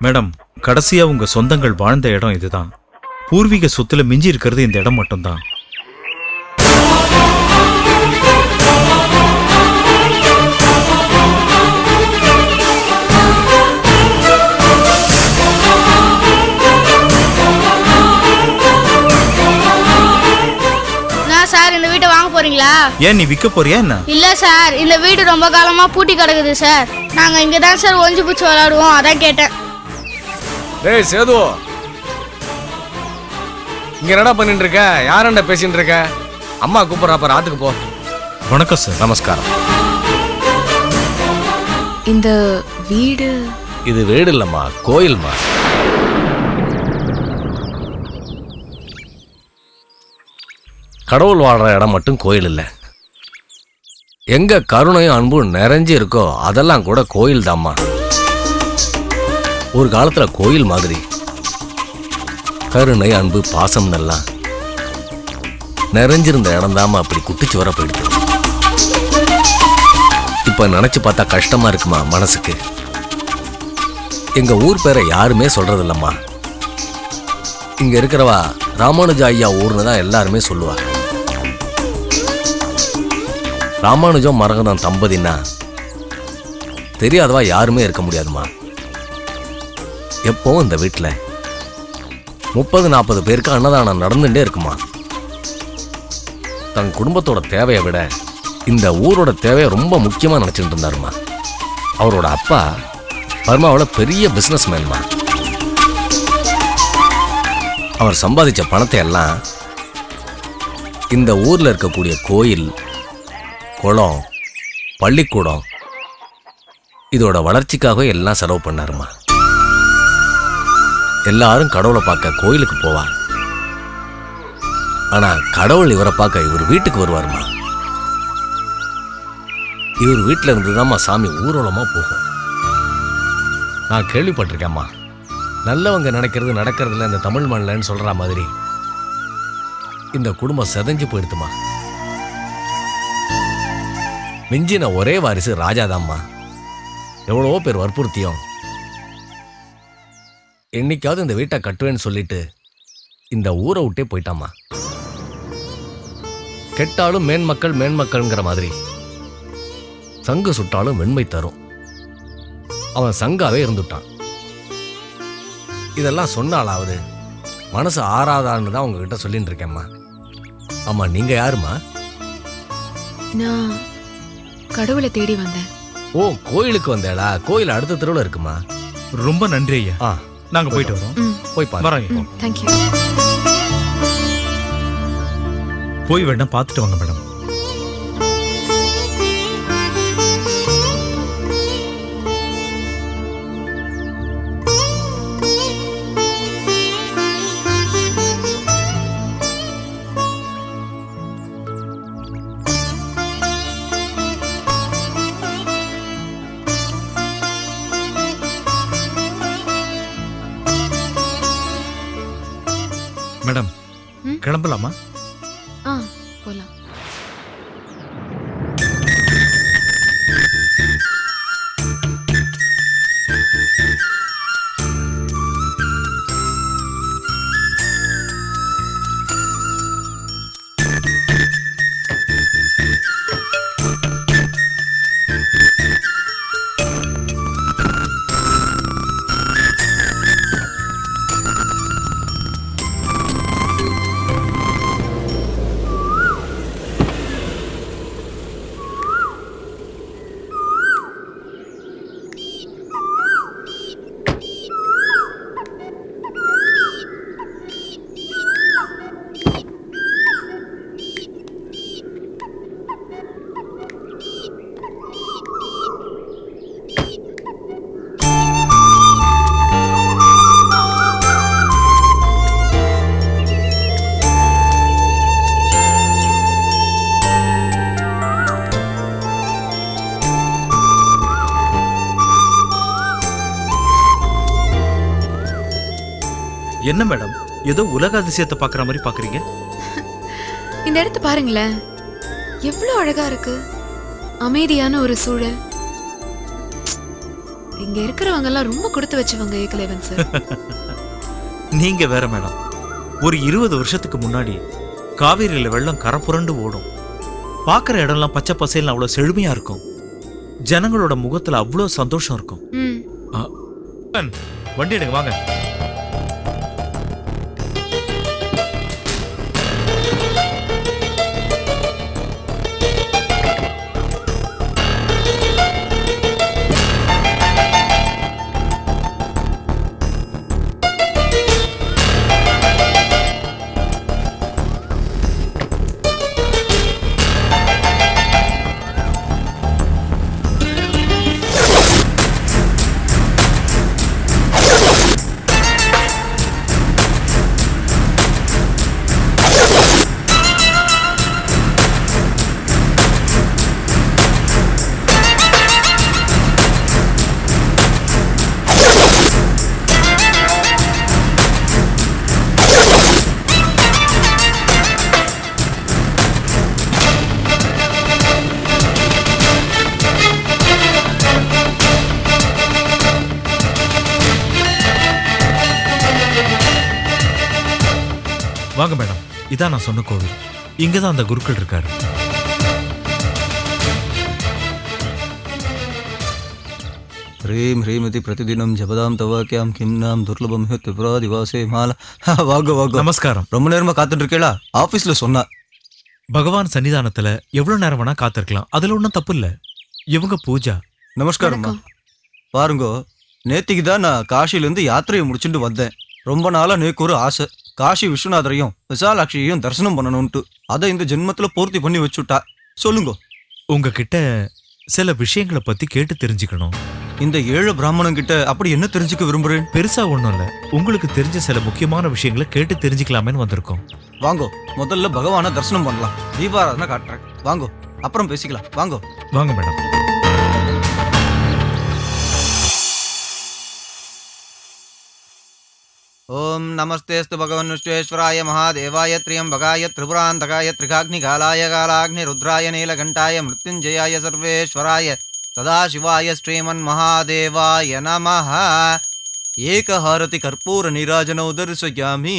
Madam கடைசியா உங்க சொந்தங்கள் வாழ்ந்த இடம் இதுதான். பூர்வீக சொத்துல மிஞ்சி இருக்கிறது இந்த இடம் மட்டும்தான். நான் சார் இந்த வீட்டை வாங்க போறீங்களா? ஏன் நீ விற்க போறியா என்ன? இல்ல சார் இந்த வீடு ரொம்ப காலமா பூட்டி கிடக்குது சார். நாங்க இங்க தான் சார் ஒஞ்சு பூச்சி விளையாடுவோம் அதான் கேட்டேன். டேய் சேது. இங்க என்னடா பண்ணிட்டு இருக்க யாரண்ட பேசிட்டு இருக்க அம்மா கூப்பிடுறா பாரு ஆத்துக்கு போ. வணக்கம் சார். நமஸ்காரம். இந்த வீடு? இது வீடு இல்லம்மா கோயில்மா கடவுள் வாழ்ற இடம் மட்டும் கோயில் இல்லை. எங்க கருணையும் அன்பும் நிறைஞ்சு இருக்கோ அதெல்லாம் கூட கோயில் தாம்மா ஒரு காலத்துல கோயில் மாதிரி. கருணை அன்பு பாசம் எல்லாம் நிறைஞ்சிருந்த இடம் அப்படி குட்டிச்சு வர போயிடுது இப்ப நினைச்சு பார்த்தா கஷ்டமா இருக்குமா மனசுக்கு? எங்க ஊர் பேரை யாருமே சொல்றதில்லம்மா. இங்க இருக்கிறவா ராமானுஜ ஐயா ஊர்னு தான் எல்லாருமே சொல்லுவா. ராமானுஜம் மரகதம் தம்பதினா தெரியாதவா யாருமே இருக்க முடியாதுமா எப்போவும் இந்த வீட்டில் முப்பது நாற்பது பேருக்கு அன்னதானம் நடந்துட்டே இருக்குமா? தன் குடும்பத்தோட தேவையை விட இந்த ஊரோட தேவையை ரொம்ப முக்கியமாக நினச்சிட்டு இருந்தாருமா? அவரோட அப்பா பர்மாவில் பெரிய பிஸ்னஸ் மேன்மா அவர் சம்பாதிச்ச பணத்தை எல்லாம் இந்த ஊரில் இருக்கக்கூடிய கோயில் குளம் பள்ளிக்கூடம் இதோட வளர்ச்சிக்காக எல்லாம் செலவு பண்ணாருமா? எல்லாரும் கடவுளை பார்க்க கோயிலுக்கு போவார். ஆனா கடவுள் இவரை பார்க்க இவர் வீட்டுக்கு வருவாருமா? இவர் வீட்டில் இருந்து சாமி ஊர்வலமா போகும். நான் கேள்விப்பட்டிருக்கேம்மா. நல்லவங்க நினைக்கிறது நடக்கிறதுல இந்த தமிழ் மண்ணில்னு சொல்ற மாதிரி. இந்த குடும்பம் செதஞ்சு போயிடுத்துமா? மிஞ்சின ஒரே வாரிசு ராஜாதாம்மா. எவ்வளவோ பேர் வற்புறுத்தியும் என்னைக்காவது இந்த வீட்டை கட்டுவேன்னு சொல்லிட்டு இந்த ஊரை விட்டே போயிட்டாம்மா. கெட்டாலும் மேன்மக்கள் மேன்மக்கள்ங்கிற மாதிரி. சங்கு சுட்டாலும் வெண்மை தரும். அவன் சங்காவே இருந்துட்டான். இதெல்லாம் சொன்னாலாவது மனசு ஆறாதான்னு தான் உங்ககிட்ட சொல்லிட்டு இருக்கேம்மா. ஆமா நீங்க யாருமா நான் கடவுளை தேடி வந்தேன். ஓ கோயிலுக்கு வந்தேடா கோயில் அடுத்த தெருவில் இருக்குமா? ரொம்ப நன்றி ஐயா. ஆ. நாங்க போயிட்டு வரோம். போய் வரோம். தேங்க்யூ போய் வேணா பார்த்துட்டு வாங்க மேடம். கிளம்பலாமா என்ன மேடம்? ஏதோ உலக அதிசயத்தை பார்க்குற மாதிரி பார்க்குறீங்க? இந்த இடத்த பாருங்களேன். எவ்வளோ அழகா இருக்கு. அமைதியான ஒரு சூழல். இங்க இருக்கிறவங்க எல்லாம் ரொம்ப கொடுத்து வச்சவங்க ஏகலைவன் சார் நீங்க வேற மேடம். ஒரு இருபது வருஷத்துக்கு முன்னாடி காவேரியில வெள்ளம் கரை புரண்டு ஓடும். பார்க்குற இடம்லாம் பச்சை பசேல்னு அவ்வளோ செழுமையா இருக்கும். ஜனங்களோட முகத்துல அவ்வளோ சந்தோஷம் இருக்கும். வண்டி எடுங்க வாங்க. வாங்க மேடம். இதான் நான் சொன்ன கோவில். இங்க தான் அந்த குருக்கள் இருக்காரு. ஹ்ரீம் ஹ்ரீமதி பிரதிதினம் ஜபதாம் தவாக்கியாம் கிம் நாம் துர்லபம் ஹே திபுராதிவாசே மாலா. வாங்க வாங்க. நமஸ்காரம். ரொம்ப நேரமா காத்துட்டு இருக்கேளா ஆபீஸ்ல சொன்னா. பகவான் சன்னிதானத்துல எவ்வளவு நேரம் வேணா காத்திருக்கலாம். அதுல ஒன்றும் தப்பு இல்ல. இவங்க பூஜா. நமஸ்காரம்மா. பாருங்க நேத்திக்கு தான் நான் காசில இருந்து யாத்திரையை முடிச்சுட்டு வந்தேன். ரொம்ப நாளா நேக்கு ஒரு ஆசை. காசி விஸ்வநாதரையும் விசாலாட்சியையும் தரிசனம் பண்ணணும்ட்டு அதை இந்த ஜென்மத்துல பூர்த்தி பண்ணி வச்சுட்டா. சொல்லுங்க. உங்ககிட்ட சில விஷயங்களை பத்தி கேட்டு தெரிஞ்சுக்கணும். இந்த ஏழு பிராமணன் கிட்ட அப்படி என்ன தெரிஞ்சுக்க விரும்புறேன்? பெருசா ஒண்ணும் இல்ல. உங்களுக்கு தெரிஞ்ச சில முக்கியமான விஷயங்களை கேட்டு தெரிஞ்சுக்கலாமேன்னு வந்திருக்கோம். வாங்கோ. முதல்ல பகவானை தரிசனம் பண்ணலாம். தீபாராதனை காட்டுறேன். வாங்கோ. அப்புறம் பேசிக்கலாம். வாங்கோ. வாங்க மேடம். ఓం నమస్తేస్తు భగవన్ విశ్వేశ్వరాయ మహాదేవాయ త్రియంబకాయ త్రిపురాంధకాయ త్రికాగ్నికాలాయ కాలాగ్నిరుద్రాయ నీలఘంటాయ మృత్యుంజయాయ సర్వేశ్వరాయ సదాశివాయ శ్రీమన్మహాదేవాయ నమ. ఏకహారతి కర్పూర నీరాజనౌ దర్శయామి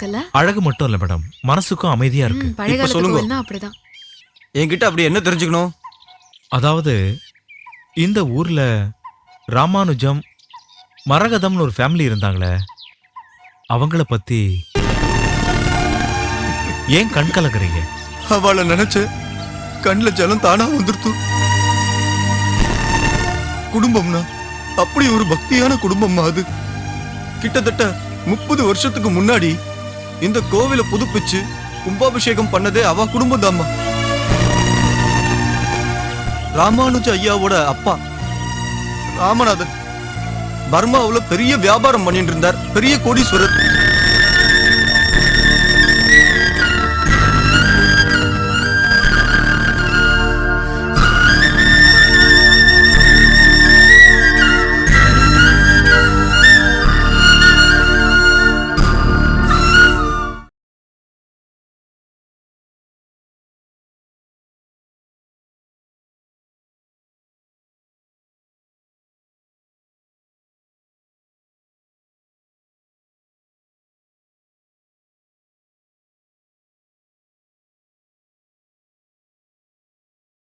இருக்குல்ல அழகு மட்டும் இல்ல மேடம். மனசுக்கும் அமைதியா இருக்கு. ம், பழைய இப்ப காலத்து சொல்லுங்க. கோவில்னா அப்படிதான். என்கிட்ட அப்படி என்ன தெரிஞ்சுக்கணும்? அதாவது இந்த ஊர்ல ராமானுஜம் மரகதம்னு ஒரு ஃபேமிலி இருந்தாங்களே அவங்கள பத்தி ஏன் கண் கலங்குறீங்க அவளை நினைச்ச கண்ணில் ஜலம் தானா வந்துருத்து. குடும்பம்னா அப்படி ஒரு பக்தியான குடும்பம்மா அது. கிட்டத்தட்ட முப்பது வருஷத்துக்கு முன்னாடி இந்த கோவிலை புதுப்பிச்சு கும்பாபிஷேகம் பண்ணதே அவ குடும்பம் தாம்மா. ராமானுஜ ஐயாவோட அப்பா ராமநாதன். பர்மாவுல பெரிய வியாபாரம் பண்ணிட்டு இருந்தார் பெரிய கோடீஸ்வரர்.